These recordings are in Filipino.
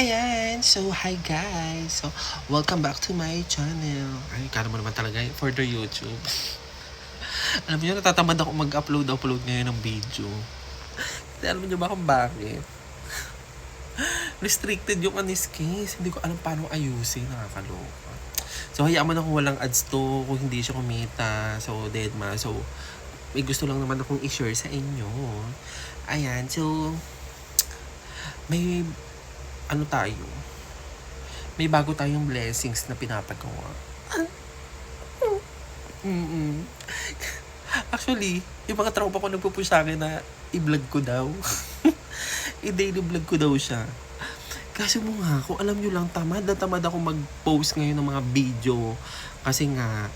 Ayan, so hi guys. So, welcome back to my channel. Ay, kala mo naman talaga yun, for the YouTube. alam niyo, natatamad ako mag-upload-upload ngayon ng video. Kasi alam niyo ba kung bakit? Restricted yung anis case. Hindi ko alam paano ayusin. Nakakaloka. So, hayaan mo na kung walang ads to, kung hindi siya kumita. So, dead ma. So, may gusto lang naman akong i-share sa inyo. Ayan, so, may ano tayo, may bago tayong blessings na pinapagawa. Mm-mm. Actually, yung mga tropa ko nagpupush sa akin na i-vlog ko daw. I-daily vlog ko daw siya. Kasi mo nga, kung alam nyo lang, tamad na tamad ako mag-post ngayon ng mga video. Kasi nga,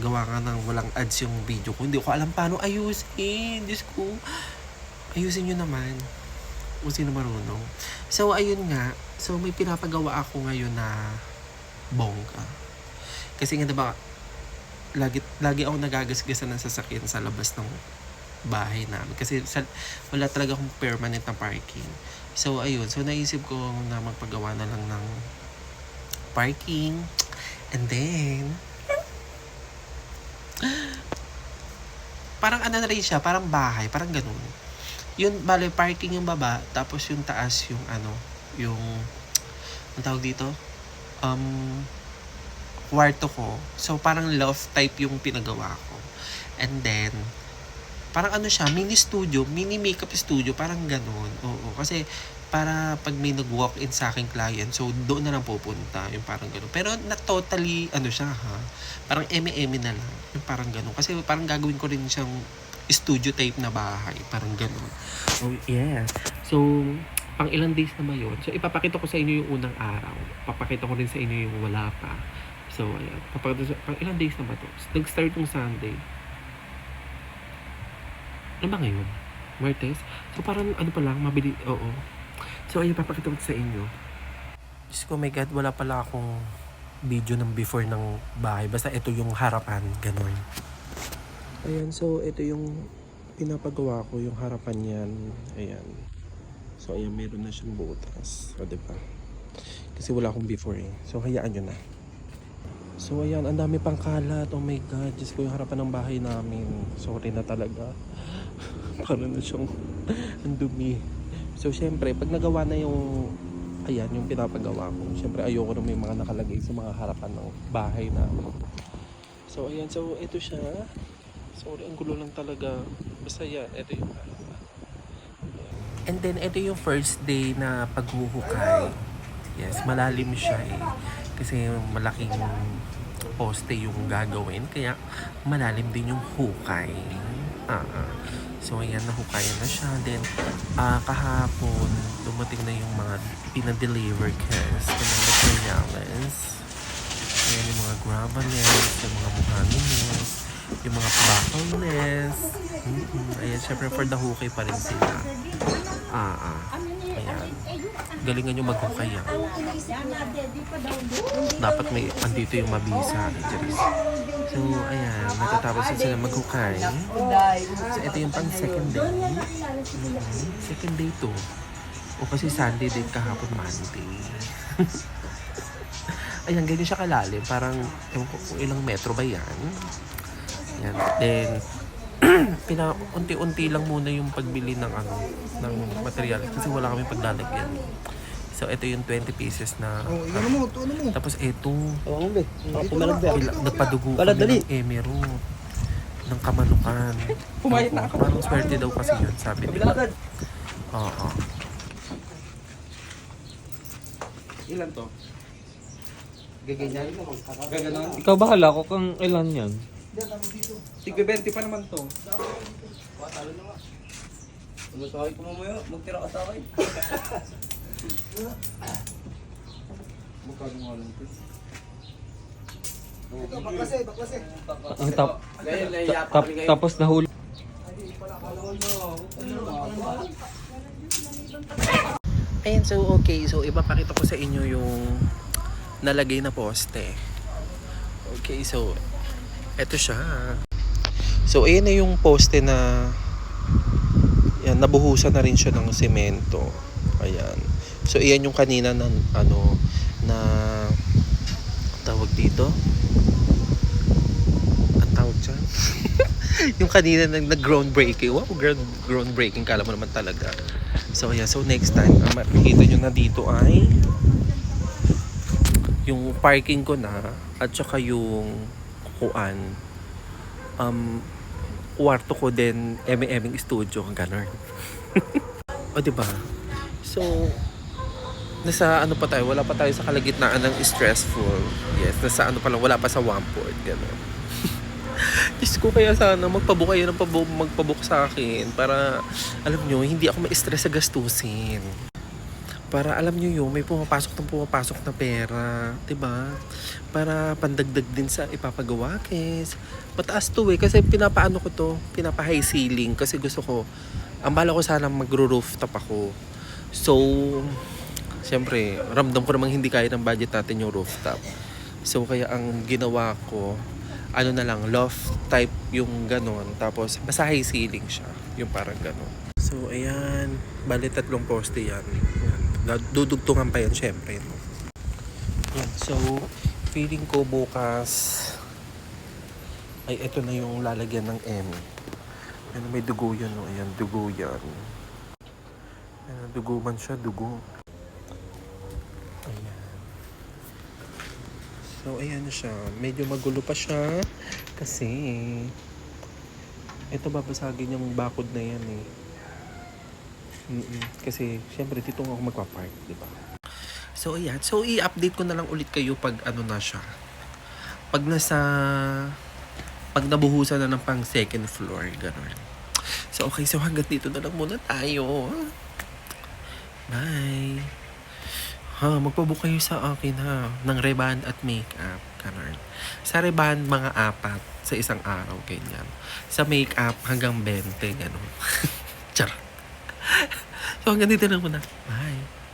gawa nga ng walang ads yung video ko. Hindi ko alam paano ayusin. Diyos ko, ayusin nyo naman kung sino marunong. So, ayun nga. So, may pinapagawa ako ngayon na bongga. Kasi nga, diba, lagi, lagi ako nagagasgasan ng sasakyan sa labas ng bahay namin. Kasi sa, wala talaga akong permanent na parking. So, ayun. So, naisip ko na magpagawa na lang ng parking. And then, parang ano na rin siya, parang bahay, parang ganun yun, bale, parking yung baba, tapos yung taas yung ano, yung, ang tawag dito? Um, kwarto ko. So, parang loft type yung pinagawa ko. And then, parang ano siya, mini studio, mini makeup studio, parang ganun. Oo, kasi para pag may nag-walk-in sa aking client, so doon na lang pupunta, yung parang ganun. Pero na totally, ano siya ha, parang eme-eme na lang, yung parang ganun. Kasi parang gagawin ko rin siyang studio type na bahay. Parang ganun. Oh, yeah. So, pang ilang days na ba yun? So, ipapakita ko sa inyo yung unang araw. Papakita ko rin sa inyo yung wala pa. So, ayan. Papakita sa, pang ilang days na ba to? Nag-start yung Sunday. Ano ba ngayon? Martes? So, parang ano pa lang, mabili. Oo. So, ayun, papakita ko sa inyo. Diyos ko, my God, wala pala akong video ng before ng bahay. Basta ito yung harapan. Ganun. Ayan, so ito yung pinapagawa ko, yung harapan niyan. Ayan. So ayan, meron na siyang butas. O, diba? Kasi wala akong before eh. So hayaan nyo na. So ayan, ang dami pang kalat. Oh my God, Diyos ko yung harapan ng bahay namin. Sorry na talaga. Para na siyang ang dumi. So syempre, pag nagawa na yung ayan, yung pinapagawa ko. Syempre, ayoko na may mga nakalagay sa mga harapan ng bahay namin. So ayan, so ito siya. Sorry, ang gulo lang talaga. Basta yan, ito yung And then, ito yung first day na paghuhukay. Yes, malalim siya eh. Kasi malaking poste yung gagawin. Kaya, malalim din yung hukay. Ah, ah. So, ayan, nahukayan na siya. Then, ah, kahapon, dumating na yung mga pinadeliver cast ng mga materials. Ayan, yung mga gravellers, yung mga muhangines, yung mga buckleness. Mm-hmm. Ayan, syempre for the hukay pa rin sila. Ah, ah. Ayan. Galingan yung maghukay yan. Dapat may, andito yung mabisa. Charis. So, ayan. Natatapos na sila maghukay. So, ito yung pang second day. Mhm. Second day to. O kasi Sunday din kahapon Monday. Ayan, ganyan siya kalalim. Parang, ewan ko kung ilang metro ba yan. Yan. Then, pina unti-unti lang muna yung pagbili ng ano ng material kasi wala kami paglalagyan. So ito yung 20 pieces na Oh, ano mo, to, ano mo. tapos ito Oo, be. Baka pumalag ba? nagpadugo Wala, kami dali. ng emerald ng kamanukan. Pumayat na ako. Parang swerte daw kasi yun, sabi nila. Oo. Ilan to? Gaganyan? Gaganon? Ikaw bahala ko kung ilan yan. Tigbe 20 pa naman to. Tumasakay ko mamaya. Magtira ka sa akin. Magkano nga lang to? Ito, baklase, baklase. Ang tap, tap, tapos nahuli. Ayan, so okay. So ipapakita ko sa inyo yung nalagay na poste. Okay, so eto siya. So ayan na yung poste na yan, nabuhusan na rin siya ng semento. Ayan. So, iyan yung kanina ng, ano, na, tawag dito? Ang tawag dyan? yung kanina nag, nag groundbreaking. Wow, ground, groundbreaking. Kala mo naman talaga. So, yeah. So, next time, ang makikita nyo na dito ay yung parking ko na at saka yung kuan um kwarto ko din eme-eming studio ganun. o di ba? So nasa ano pa tayo, wala pa tayo sa kalagitnaan ng stressful. Yes, nasa ano pa lang, wala pa sa one port, gano'n. Diyos ko kaya sana magpabook kayo ng pabook, magpabook sa akin para alam nyo, hindi ako ma-stress sa gastusin. Para alam nyo yun, may pumapasok ng pumapasok na pera. ba Para pandagdag din sa ipapagawa kes. Mataas to eh, kasi pinapaano ko to, pinapa-high ceiling. Kasi gusto ko, ang bala ko sana magro-rooftop ako. So, Siyempre, ramdam ko namang hindi kaya ng budget natin yung rooftop. So, kaya ang ginawa ko, ano na lang, loft type yung ganon. Tapos, basta high ceiling siya. Yung parang ganon. So, ayan. Bali, tatlong poste yan. Dudugtungan pa yan, syempre. Yan. So, feeling ko bukas ay ito na yung lalagyan ng M. Yan, may dugo yan. No? Ayan, dugo yan. Ayan, dugo man siya, dugo. Ayan. So, ayan siya. Medyo magulo pa siya. Kasi, ito babasagin yung bakod na yan eh. Mm-mm. Kasi, syempre, dito nga ako magpa-park, di ba? So, ayan. So, i-update ko na lang ulit kayo pag ano na siya. Pag nasa... Pag nabuhusan na ng pang second floor, gano'n. So, okay. So, hanggang dito na lang muna tayo. Bye! Ha, magpabook kayo sa akin ha, ng reband at makeup, ganun. Sa reband, mga apat sa isang araw, ganyan. Sa makeup, hanggang 20, ganun. Char. So, hanggang dito lang muna. Bye!